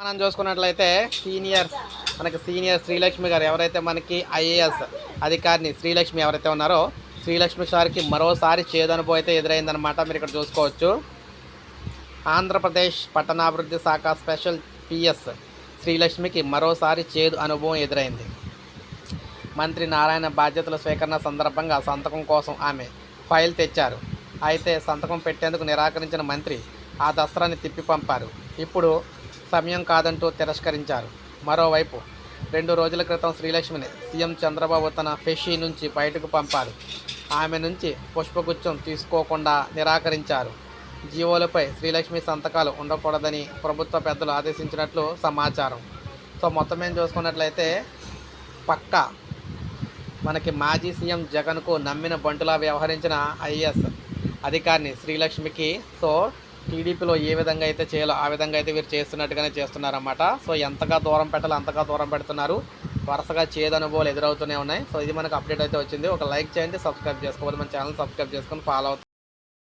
మనం చూసుకున్నట్లయితే సీనియర్ మనకి సీనియర్ శ్రీలక్ష్మి గారు ఎవరైతే మనకి ఐఏఎస్ అధికారిని శ్రీలక్ష్మి ఎవరైతే ఉన్నారో శ్రీలక్ష్మి సార్కి మరోసారి చేదనుభవం అయితే ఎదురైందనమాట మీరు ఇక్కడ చూసుకోవచ్చు. ఆంధ్రప్రదేశ్ పట్టణాభివృద్ధి శాఖ స్పెషల్ పిఎస్ శ్రీలక్ష్మికి మరోసారి చేదు అనుభవం ఎదురైంది. మంత్రి నారాయణ బాధ్యతల స్వీకరణ సందర్భంగా సంతకం కోసం ఆమె ఫైల్ తెచ్చారు. అయితే సంతకం పెట్టేందుకు నిరాకరించిన మంత్రి ఆ దస్త్రాన్ని తిప్పి పంపారు. ఇప్పుడు సమయం కాదంటూ తిరస్కరించారు. మరోవైపు రెండు రోజుల క్రితం శ్రీలక్ష్మిని సీఎం చంద్రబాబు తన ఫెషీ నుంచి బయటకు పంపారు. ఆమె నుంచి పుష్పగుచ్చం తీసుకోకుండా నిరాకరించారు. జీవోలపై శ్రీలక్ష్మి సంతకాలు ఉండకూడదని ప్రభుత్వ పెద్దలు ఆదేశించినట్లు సమాచారం. సో మొత్తం ఏం చూసుకున్నట్లయితే పక్కా మనకి మాజీ సీఎం జగన్కు నమ్మిన బంటులా వ్యవహరించిన ఐఏఎస్ అధికారిని శ్రీలక్ష్మికి సో టీడీపీలో ఏ విధంగా అయితే చేయాలో ఆ విధంగా అయితే వీరు చేస్తున్నట్టుగానే చేస్తున్నారన్నమాట. సో ఎంతగా దూరం పెట్టాలో అంతగా దూరం పెడుతున్నారు. వరుసగా చేదు అనుభవాలు ఎదురవుతూనే ఉన్నాయి. సో ఇది మనకు అప్డేట్ అయితే వచ్చింది. ఒక లైక్ చేయండి సబ్స్క్రైబ్ చేసుకోవాలి మన ఛానల్ సబ్స్క్రైబ్ చేసుకొని ఫాలో అవుతుంది